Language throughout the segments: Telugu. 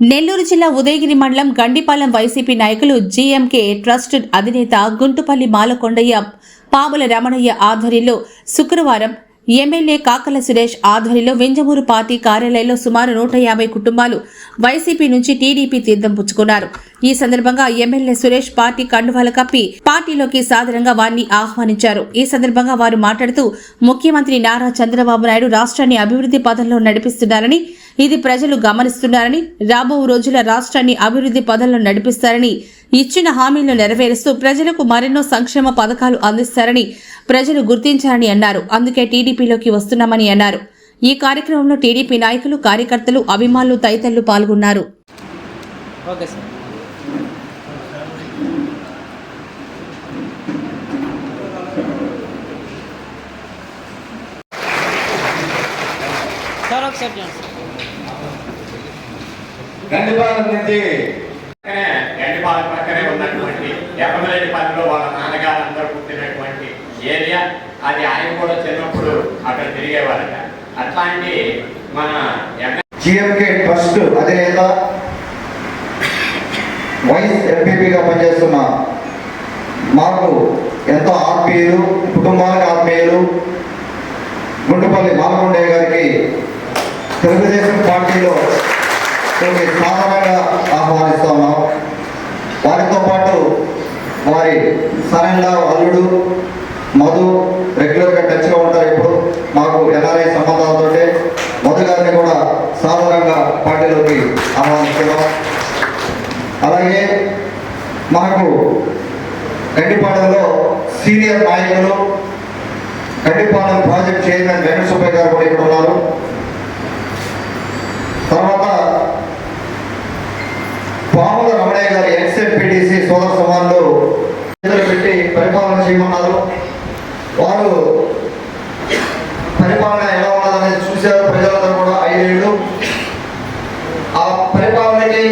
నెల్లూరు జిల్లా ఉదయగిరి మండలం గండిపాలెం వైసీపీ నాయకులు జీఎంకే ట్రస్ట్ అధినేత గుంటుపల్లి మాలకొండయ్య పాముల రమణయ్య ఆధ్వర్యంలో శుక్రవారం ఎమ్మెల్యే కాకల సురేష్ ఆధ్వర్యంలో వెంజమూరు పార్టీ కార్యాలయంలో సుమారు నూట యాభై కుటుంబాలు వైసీపీ నుంచి టీడీపీ తీర్థం పుచ్చుకున్నారు. ఈ సందర్భంగా ఎమ్మెల్యే సురేష్ పార్టీ కండువాలు కప్పి పార్టీలోకి సాధారణంగా వారిని ఆహ్వానించారు. ఈ సందర్భంగా వారు మాట్లాడుతూ ముఖ్యమంత్రి నారా చంద్రబాబు నాయుడు రాష్ట్రాన్ని అభివృద్ధి పదంలో నడిపిస్తున్నారని ఇది ప్రజలు గమనిస్తున్నారని రాబో రోజుల రాష్ట్రాన్ని అభివృద్ధి పదంలో నడిపిస్తారని ఇచ్చిన హామీలను నెరవేరుస్తూ ప్రజలకు మరెన్నో సంక్షేమ పథకాలు అందిస్తారని ప్రజలు గుర్తించారని అన్నారు. అందుకే టీడీపీలోకి వస్తున్నామని అన్నారు. ఈ కార్యక్రమంలో టీడీపీ నాయకులు కార్యకర్తలు అభిమానులు తదితరులు పాల్గొన్నారు. నుంచి గండిపాల పక్కనే ఉన్నటువంటి ఎప్పమరెడ్డిపల్లిలో వాళ్ళ నాన్నగారు అందరూ పుట్టినటువంటి ఏరియా. అది ఆయన కూడా చిన్నప్పుడు అక్కడ తిరిగేవారట. అట్లాంటి మన జిఎంకే ట్రస్ట్ అధినేత వైస్ ఎంపీపీగా పనిచేస్తున్న మాకు ఎంతో ఆత్మీయులు కుటుంబానికి ఆత్మీయులు. గుండుపల్లి మాలకొండయ్య సరైన అల్లుడు మధు రెగ్యులర్గా టచ్లో ఉంటారు ఇప్పుడు. మాకు ఎన్ఆర్ఐ సంబంధాలతో మధు గారిని కూడా సాధారణంగా పార్టీలోకి ఆహ్వానిస్తున్నాం. అలాగే మాకు గండిపాలెంలో సీనియర్ నాయకులు గండిపాలెం ప్రాజెక్ట్ చైర్మన్ వెంకట సుబ్బయ్య గారు కూడా ఇక్కడ ఉన్నారు. తర్వాత పాముల రమణయ్య గారి ఎక్స్ఎంపీడీసీ సోదర సమానులు చేతులు పెట్టి పరిపాలన చేయమన్నారు వారు పరిపాలన ఎలా ఉన్నదనేది చూశారు ప్రజలందరూ కూడా ఐదేళ్ళు ఆ పరిపాలనకి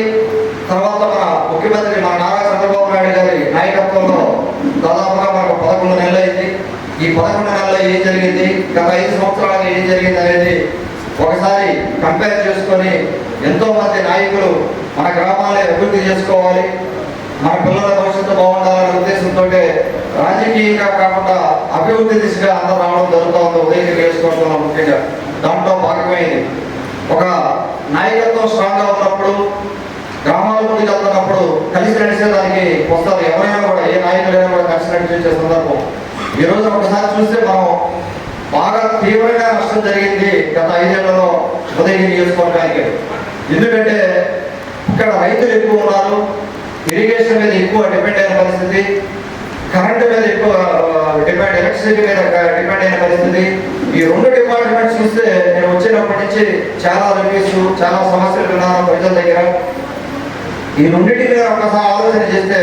తర్వాత మన ముఖ్యమంత్రి మన నారా చంద్రబాబు నాయుడు గారి నాయకత్వంలో దాదాపుగా మనకు పదకొండు నెలలు అయింది ఈ పదకొండు నెలల్లో ఏం జరిగింది? గత ఐదు సంవత్సరాలకు ఏం జరిగింది అనేది ఒకసారి కంపేర్ చేసుకొని ఎంతో మంది నాయకులు మన గ్రామాలే అభివృద్ధి చేసుకోవాలి మన పిల్లల భవిష్యత్తు బాగుండాలనే ఉద్దేశంతో రాజకీయంగా కాకుండా అభివృద్ధి దిశగా అందరూ రావడం జరుగుతుంది. ఉదయం చేసుకోవడంలో ముఖ్యంగా. దాంట్లో భాగమైంది. ఒక నాయకత్వం స్ట్రాంగ్గా ఉన్నప్పుడు గ్రామాల ముందుకు వెళ్తున్నప్పుడు కలిసి నడిచేదానికి వస్తారు. ఎవరైనా కూడా ఏ నాయకులైనా కూడా కలిసి నడిచే సందర్భం. ఈ రోజు ఒకసారి చూస్తే మనం బాగా తీవ్రంగా నష్టం జరిగింది గత ఐదేళ్ళలో ఉదయగిరి నియోజకవర్గానికి. ఎందుకంటే ఇక్కడ రైతులు ఎక్కువ ఉన్నారు ఇరిగేషన్ మీద ఎక్కువ డిపెండ్ అయిన పరిస్థితి కరెంట్ మీద ఎక్కువ డిపెండ్ ఎలక్ట్రిసిటీ మీద డిపెండ్ అయిన పరిస్థితి. ఈ రెండు డిపార్ట్మెంట్స్ చూస్తే నేను వచ్చినప్పటి నుంచి చాలా రివ్యూస్ చాలా సమస్యలు విన్నాను ప్రజల దగ్గర. ఈ రెండింటి మీద ఒకసారి ఆలోచన చేస్తే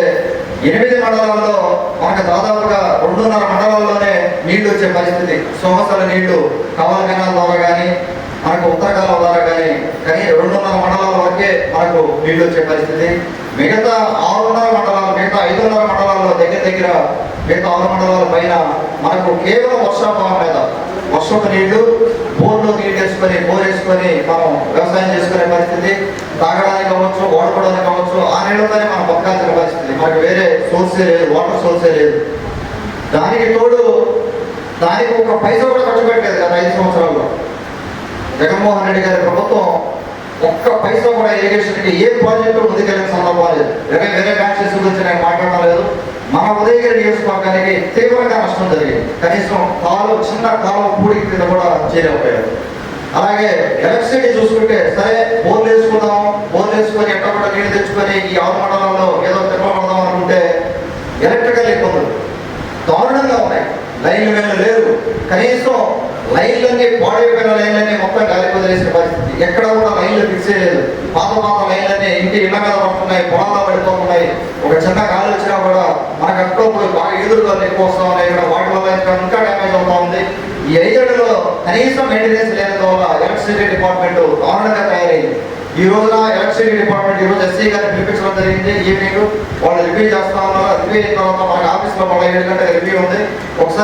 ఎనిమిది మండలాల్లో మనకు దాదాపుగా రెండున్నర మండలాల్లోనే నీళ్ళు వచ్చే పరిస్థితి. సోమసల నీళ్ళు కవల్ కెనాల్ ద్వారా కానీ మనకు ఉత్తరకాలం ద్వారా కానీ కానీ రెండున్నర మండలాల వరకే మనకు నీళ్ళు వచ్చే పరిస్థితి. మిగతా ఆరున్నర మండలాలు మిగతా ఐదున్నర మండలాల్లో దగ్గర దగ్గర మిగతా ఆరు మండలాల పైన మనకు కేవలం వర్షాభావం మీద వర్షపు నీళ్ళు బోర్లో నీళ్ళు వేసుకొని బోర్ వేసుకొని మనం వ్యవసాయం చేసుకునే పరిస్థితి. తాగడానికి కావచ్చు వాడుకోవడానికి కావచ్చు ఆ నీళ్ళతోనే మనం బతకాల్సిన పరిస్థితి. మనకు వేరే సోర్సే లేదు వాటర్ సోర్సే లేదు. దానికి తోడు దానికి ఒక పైసా కూడా ఖర్చు పెట్టలేదు గత ఐదు సంవత్సరాల్లో. జగన్మోహన్ రెడ్డి గారి ప్రభుత్వం ఒక్క పైసా కూడా ఇరిగేషన్కి ఏ ప్రాజెక్టు ముందుకెళ్ళిన సందర్భం లేదు. వేరే వేరే బ్రాంచెస్ గురించి నేను మాట్లాడడం లేదు. మన ఉదయగిరి నియోజకవర్గానికి తీవ్రంగా నష్టం జరిగింది. కనీసం కాలు చిన్న కాలు పూడి కింద కూడా చేరకపోయారు. అలాగే ఎలక్ట్రిసిటీ చూసుకుంటే సరే బోర్లు వేసుకుందాం బోర్లు వేసుకొని ఎక్కడ కూడా నీళ్ళు తెచ్చుకొని ఈ ఆరు మండలంలో ఏదో తిరుమల ఎలక్ట్రికల్ ఇబ్బందులు. దారుణంగా ఉన్నాయి. లైన్లు వేలు లేరు కనీసం లైన్లన్నీ పాడైపోయిన లైన్లన్నీ మొత్తం గాలి వదిలేసిన పరిస్థితి. ఎక్కడ కూడా లైన్లు ఫిక్స్ చేయలేదు. పాత పాత లైన్లన్నీ ఇంటి ఇళ్ళ మీద పడుతున్నాయి పొలాల్లో పడిపోతున్నాయి. ఒక చిన్న గాలి వచ్చినా కూడా మనకు అక్కడ బాగా ఎదురుగా ఎక్కువ వస్తా ఉన్నాయి ఇక్కడ వాటి వల్ల ఇంకా ఇంకా డ్యామేజ్ అవుతా ఉంది. ఈ ఐదేళ్ళలో కనీసం మెయింటెనెన్స్ లేనందువల్ల ఎలక్ట్రిసిటీ డిపార్ట్మెంట్ దారుణంగా ఈ రోజున ఎలక్షన్ డిపార్ట్మెంట్ ఈ రోజు ఎస్సీ గారిని పిలిపించడం జరిగింది. ఈవినింగ్ వాళ్ళు రివ్యూ చేస్తా ఉన్నారు రివ్యూ అయిన తర్వాత మనకి ఆఫీస్లో మళ్ళీ ఏడు గంటల రివ్యూ ఉంది. ఒకసారి